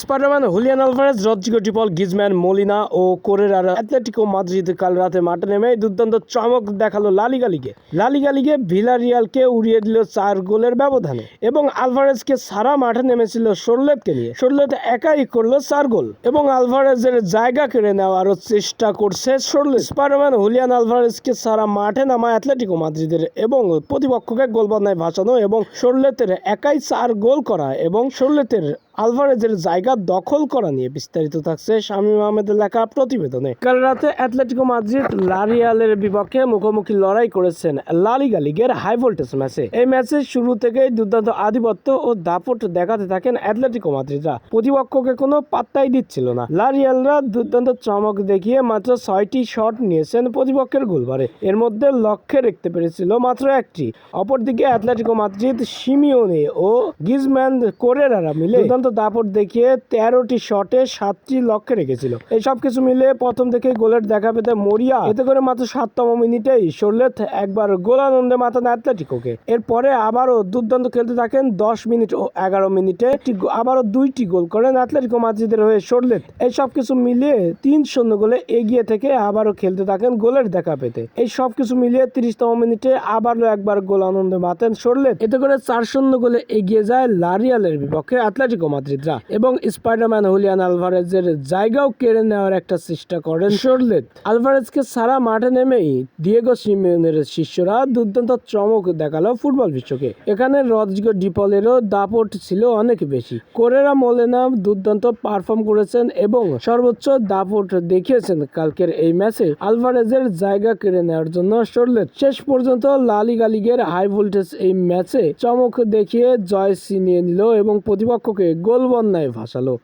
Spiderman Julian Alvarez, Rodrigo De Paul Griezmann Molina ও Correa কোরেরার Atletico Madrid কাল রাতে মাঠে নেমে দুর্দান্ত চমক দেখাল লালিগা লিগে লালিগা লিগে ভিলারিয়ালকে উড়িয়ে দিল চার গোলের ব্যবধানে এবং আলভারেজকে সারা মাঠে নেমেছিল সোরলেতকে নিয়ে। সোরলেত একাই করল চার গোল এবং আলভারেজের জায়গা কেড়ে নেওয়ারও চেষ্টা করছে সোরলেত স্পাইডারম্যান হুলিয়ান আলভারেজকে সারা মাঠে নামা অ্যাথলেটিকো মাদ্রিদের এবং প্রতিপক্ষকে গোল বন্যায় ভাসানো এবং সোরলেতের একাই চার গোল করা এবং সোরলেতের আলভারেজের জায়গা দখল করা নিয়ে বিস্তারিত থাকছে শামীম আহমেদের লেখা প্রতিবেদনে। কাল রাতে অ্যাথলেটিকো মাদ্রিদ লারিয়ালের বিপক্ষে মুখোমুখি লড়াই করেছেন লালিগা লিগের হাই ভোল্টেজ ম্যাচে। এই ম্যাচের শুরু থেকেই দুর্দান্ত আধিপত্য ও দাপট দেখাতে থাকেন অ্যাথলেটিকো মাদ্রিদরা। প্রতিপক্ষকে কোনো পাত্তাই দিচ্ছিল না। লারিয়ালরা দুর্দান্ত চমক দেখিয়ে মাত্র ছয়টি শট নিয়েছেন প্রতিপক্ষের গোলবারে। এর মধ্যে লক্ষ্যে রাখতে পেরেছিল মাত্র একটি। অপরদিকে অ্যাথলেটিকো মাদ্রিদ, সিমিওনে ও গিজম্যান কোরেরারা মিলে দুর্দান্ত দাপট দেখিয়ে তেরোটি শটে সাতটি লক্ষ্যে রেখেছিল। এই সব কিছু মিলে প্রথম থেকে গোলের দেখা পেতে মরিয়া এতে করে মাত্র সাততম মিনিটেই শোরলেথ একবার গোলানন্দে মাতান অ্যাথলেটিকোকে এরপরে আবারও দুর্দান্ত খেলতে থাকেন দশ মিনিট ও এগারো মিনিটে আবারও দুইটি গোল করেন অ্যাথলেটিকো মাদ্রিদের হয়ে শোরলেথ। এই সব কিছু মিলিয়ে তিন শূন্য গোলে এগিয়ে থেকে আবারও খেলতে থাকেন গোলের দেখা পেতে। এই সব কিছু মিলিয়ে তিরিশতম মিনিটে আবারও একবার গোল আনন্দে মাতেন শোরলেথ। এতে করে চার শূন্য গোলে এগিয়ে যায় লারিয়ালের বিপক্ষে অ্যাথলেটিকো মাদ্রিদরা এবং স্পাইডারম্যান হুলিয়ান আলভারেজের জায়গাও কেড়ে নেওয়ার একটা চেষ্টা করেন শোরলেথ। আলভারেজকে সারা মাঠে নেমেই দিয়েগো সিমিওনের শিষ্যরা দুর্দান্ত চমক দেখাল ফুটবল বিশ্বকে। এখানে রদ্রিগো ডিপলেরও দাপট ছিল অনেক বেশি। কোরেরা মোলেনা দুর্দান্ত পারফর্ম করেছেন এবং সর্বোচ্চ দাপট দেখিয়েছেন কালকের এই ম্যাচে। আলভারেজের জায়গা কেড়ে নেওয়ার জন্য শোরলেথ শেষ পর্যন্ত লালিগা লিগের হাই ভোল্টেজ এই ম্যাচে চমক দেখিয়ে জয় ছিনিয়ে নিল এবং প্রতিপক্ষকে গোল বন্যায় ভাসালো।